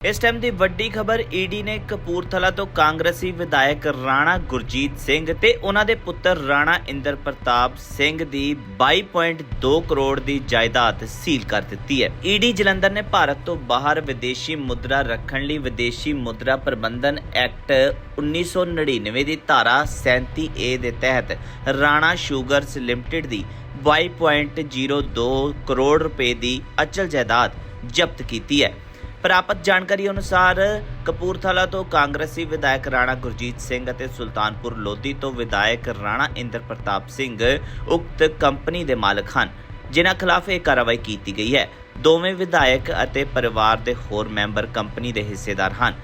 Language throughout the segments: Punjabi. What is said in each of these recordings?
ਇਸ ਟਾਈਮ ਦੀ ਵੱਡੀ ਖਬਰ ਈਡੀ ਨੇ ਕਪੂਰਥਲਾ ਤੋਂ ਕਾਂਗਰਸੀ ਵਿਧਾਇਕ ਰਾਣਾ ਗੁਰਜੀਤ ਸਿੰਘ ਤੇ ਉਹਨਾਂ ਦੇ ਪੁੱਤਰ ਰਾਣਾ ਇੰਦਰ ਪ੍ਰਤਾਪ ਸਿੰਘ ਦੀ 22.2 ਕਰੋੜ ਦੀ ਜਾਇਦਾਦ ਸੀਲ ਕਰ ਦਿੱਤੀ ਹੈ। ਈਡੀ ਜਲੰਧਰ ਨੇ ਭਾਰਤ ਤੋਂ ਬਾਹਰ ਵਿਦੇਸ਼ੀ ਮੁਦਰਾ ਰੱਖਣ ਲਈ ਵਿਦੇਸ਼ੀ ਮੁਦਰਾ ਪ੍ਰਬੰਧਨ ਐਕਟ 1999 ਦੀ ਧਾਰਾ 37A ਦੇ ਤਹਿਤ ਰਾਣਾ ਸ਼ੂਗਰਸ ਲਿਮਟਿਡ ਦੀ 22.02 ਕਰੋੜ ਰੁਪਏ ਦੀ ਅਚਲ ਜਾਇਦਾਦ ਜ਼ਬਤ ਕੀਤੀ ਹੈ। ਪ੍ਰਾਪਤ ਜਾਣਕਾਰੀ ਅਨੁਸਾਰ ਕਪੂਰਥਲਾ ਤੋਂ ਕਾਂਗਰਸੀ ਵਿਧਾਇਕ ਰਾਣਾ ਗੁਰਜੀਤ ਸਿੰਘ ਅਤੇ ਸੁਲਤਾਨਪੁਰ ਲੋਧੀ ਤੋਂ ਵਿਧਾਇਕ ਰਾਣਾ ਇੰਦਰ ਪ੍ਰਤਾਪ ਸਿੰਘ ਉਕਤ ਕੰਪਨੀ ਦੇ ਮਾਲਕ ਹਨ। ਜਿਨ੍ਹਾਂ ਖਿਲਾਫ ਇਹ ਕਾਰਵਾਈ ਕੀਤੀ ਗਈ ਹੈ। ਦੋਵੇਂ ਵਿਧਾਇਕ ਅਤੇ ਪਰਿਵਾਰ ਦੇ ਹੋਰ ਮੈਂਬਰ ਕੰਪਨੀ ਦੇ ਹਿੱਸੇਦਾਰ ਹਨ।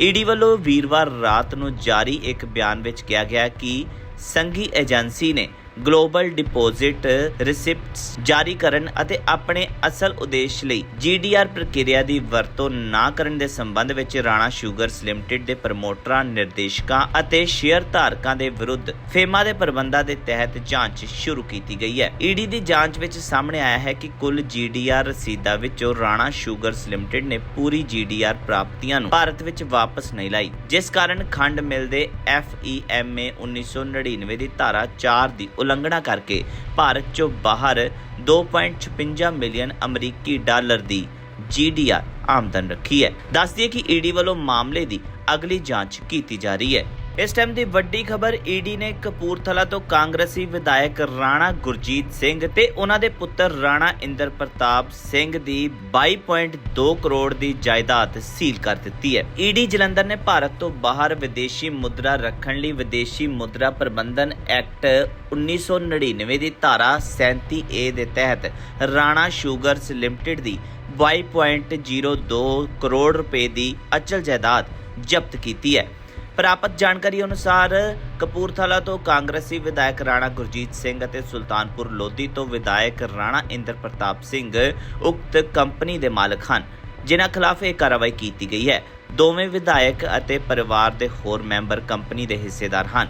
ਈਡੀ ਵੱਲੋਂ ਵੀਰਵਾਰ ਰਾਤ ਨੂੰ ਜਾਰੀ ਇੱਕ ਬਿਆਨ ਵਿੱਚ ਕਿਹਾ ਗਿਆ ਕਿ ਸੰਘੀ ਏਜੰਸੀ ਨੇ ਗਲੋਬਲ ਡਿਪੋਜ਼ਿਟ ਰਿਸਿਪਟਸ ਜਾਰੀ ਕਰਨ ਅਤੇ ਆਪਣੇ ਅਸਲ ਉਦੇਸ਼ ਲਈ ਜੀਡੀਆਰ ਪ੍ਰਕਿਰਿਆ ਦੀ ਵਰਤੋਂ ਨਾ ਕਰਨ ਦੇ ਸੰਬੰਧ ਵਿੱਚ ਰਾਣਾ ਸ਼ੂਗਰਸ ਲਿਮਟਿਡ ਦੇ ਪ੍ਰਮੋਟਰਾਂ, ਨਿਰਦੇਸ਼ਕਾਂ ਅਤੇ ਸ਼ੇਅਰ ਧਾਰਕਾਂ ਦੇ ਵਿਰੁੱਧ ਫੇਮਾ ਦੇ ਪ੍ਰਬੰਧਾਂ ਦੇ ਤਹਿਤ ਜਾਂਚ ਸ਼ੁਰੂ ਕੀਤੀ ਗਈ ਹੈ। ਈਡੀ ਦੀ ਜਾਂਚ ਵਿੱਚ ਸਾਹਮਣੇ ਆਇਆ ਹੈ ਕਿ ਕੁੱਲ ਜੀਡੀਆਰ ਰਸੀਦਾਂ ਵਿੱਚੋਂ ਰਾਣਾ ਸ਼ੂਗਰਸ ਲਿਮਟਿਡ ਨੇ ਪੂਰੀ ਜੀਡੀਆਰ ਪ੍ਰਾਪਤੀਆਂ ਨੂੰ ਭਾਰਤ ਵਿੱਚ ਵਾਪਸ ਨਹੀਂ ਲਾਈ, ਜਿਸ ਕਾਰਨ ਖੰਡ ਮਿਲ ਦੇ FEMA 1999 ਦੀ ਧਾਰਾ 4 ਦੀ ਉਲੰਘਣਾ ਕਰਕੇ ਭਾਰਤ ਚੋਂ ਬਾਹਰ 2.56 ਮਿਲੀਅਨ ਅਮਰੀਕੀ ਡਾਲਰ ਦੀ ਜੀਡੀਆਰ ਆਮਦਨ ਰੱਖੀ ਹੈ। ਦੱਸ ਦਈਏ ਕਿ ਈਡੀ ਵੱਲੋਂ ਮਾਮਲੇ ਦੀ ਅਗਲੀ ਜਾਂਚ ਕੀਤੀ ਜਾ ਰਹੀ ਹੈ। ਇਸ ਟਾਈਮ ਦੀ ਵੱਡੀ ਖਬਰ ਈਡੀ ਨੇ ਕਪੂਰਥਲਾ ਤੋਂ ਕਾਂਗਰਸੀ ਵਿਧਾਇਕ ਰਾਣਾ ਗੁਰਜੀਤ ਸਿੰਘ ਤੇ ਉਹਨਾਂ ਦੇ ਪੁੱਤਰ ਰਾਣਾ ਇੰਦਰ ਪ੍ਰਤਾਪ ਸਿੰਘ ਦੀ 22.2 ਕਰੋੜ ਦੀ ਜਾਇਦਾਦ ਸੀਲ ਕਰ ਦਿੱਤੀ ਹੈ। ਈਡੀ ਜਲੰਧਰ ਨੇ ਭਾਰਤ ਤੋਂ ਬਾਹਰ ਵਿਦੇਸ਼ੀ ਮੁਦਰਾ ਰੱਖਣ ਲਈ ਵਿਦੇਸ਼ੀ ਮੁਦਰਾ ਪ੍ਰਬੰਧਨ ਐਕਟ 1999 ਦੀ ਧਾਰਾ 37A ਦੇ ਤਹਿਤ ਰਾਣਾ ਸ਼ੂਗਰਸ ਲਿਮਟਿਡ ਦੀ 22.02 ਕਰੋੜ ਰੁਪਏ ਦੀ ਅਚਲ ਜਾਇਦਾਦ ਜ਼ਬਤ ਕੀਤੀ ਹੈ। ਪ੍ਰਾਪਤ ਜਾਣਕਾਰੀ ਅਨੁਸਾਰ ਕਪੂਰਥਲਾ ਤੋਂ ਕਾਂਗਰਸੀ ਵਿਧਾਇਕ ਰਾਣਾ ਗੁਰਜੀਤ ਸਿੰਘ ਅਤੇ ਸੁਲਤਾਨਪੁਰ ਲੋਧੀ ਤੋਂ ਵਿਧਾਇਕ ਰਾਣਾ ਇੰਦਰ ਪ੍ਰਤਾਪ ਸਿੰਘ ਉਕਤ ਕੰਪਨੀ ਦੇ ਮਾਲਕ ਹਨ। ਜਿਨ੍ਹਾਂ ਖਿਲਾਫ ਇਹ ਕਾਰਵਾਈ ਕੀਤੀ ਗਈ ਹੈ। ਦੋਵੇਂ ਵਿਧਾਇਕ ਅਤੇ ਪਰਿਵਾਰ ਦੇ ਹੋਰ ਮੈਂਬਰ ਕੰਪਨੀ ਦੇ ਹਿੱਸੇਦਾਰ ਹਨ।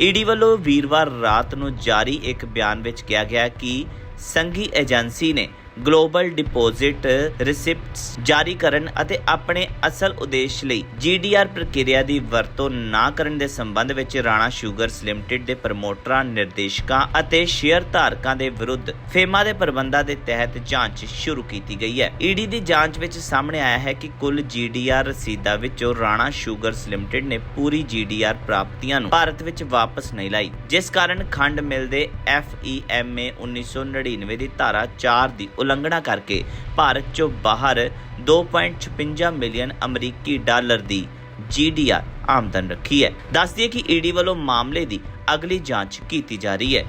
ਈਡੀ ਵੱਲੋਂ ਵੀਰਵਾਰ ਰਾਤ ਨੂੰ ਜਾਰੀ ਇੱਕ ਬਿਆਨ ਵਿੱਚ ਕਿਹਾ ਗਿਆ ਕਿ ਸੰਘੀ ਏਜੰਸੀ ਨੇ ਗਲੋਬਲ ਡਿਪੋਜ਼ਿਟ ਰਿਸਿਪਟਸ ਜਾਰੀ ਕਰਨ ਅਤੇ ਆਪਣੇ ਅਸਲ ਉਦੇਸ਼ ਲਈ ਜੀਡੀਆਰ ਪ੍ਰਕਿਰਿਆ ਦੀ ਵਰਤੋਂ ਨਾ ਕਰਨ ਦੇ ਸੰਬੰਧ ਵਿੱਚ ਰਾਣਾ ਸ਼ੂਗਰਸ ਲਿਮਟਿਡ ਦੇ ਪ੍ਰਮੋਟਰਾਂ, ਨਿਰਦੇਸ਼ਕਾਂ ਅਤੇ ਸ਼ੇਅਰ ਧਾਰਕਾਂ ਦੇ ਵਿਰੁੱਧ ਫੇਮਾ ਦੇ ਪ੍ਰਬੰਧਾਂ ਦੇ ਤਹਿਤ ਜਾਂਚ ਸ਼ੁਰੂ ਕੀਤੀ ਗਈ ਹੈ। ਈਡੀ ਦੀ ਜਾਂਚ ਵਿੱਚ ਸਾਹਮਣੇ ਆਇਆ ਹੈ ਕਿ ਕੁੱਲ ਜੀਡੀਆਰ ਰਸੀਦਾਂ ਵਿੱਚੋਂ ਰਾਣਾ ਸ਼ੂਗਰਸ ਲਿਮਟਿਡ ਨੇ ਪੂਰੀ ਜੀਡੀਆਰ ਪ੍ਰਾਪਤੀਆਂ ਨੂੰ ਭਾਰਤ ਵਿੱਚ ਵਾਪਸ ਨਹੀਂ ਲਾਈ, ਜਿਸ ਕਾਰਨ ਖੰਡ ਮਿਲ ਦੇ FEMA 1999 ਦੀ ਧਾਰਾ 4 ਦੀ ਉਲੰਘਣਾ ਕਰਕੇ ਭਾਰਤ ਚੋਂ ਬਾਹਰ 2.56 ਮਿਲੀਅਨ ਅਮਰੀਕੀ ਡਾਲਰ ਦੀ ਜੀਡੀਆਰ ਆਮਦਨ ਰੱਖੀ ਹੈ। ਦੱਸ ਦਈਏ ਕਿ ਈਡੀ ਵੱਲੋਂ ਮਾਮਲੇ ਦੀ ਅਗਲੀ ਜਾਂਚ ਕੀਤੀ ਜਾ ਰਹੀ ਹੈ।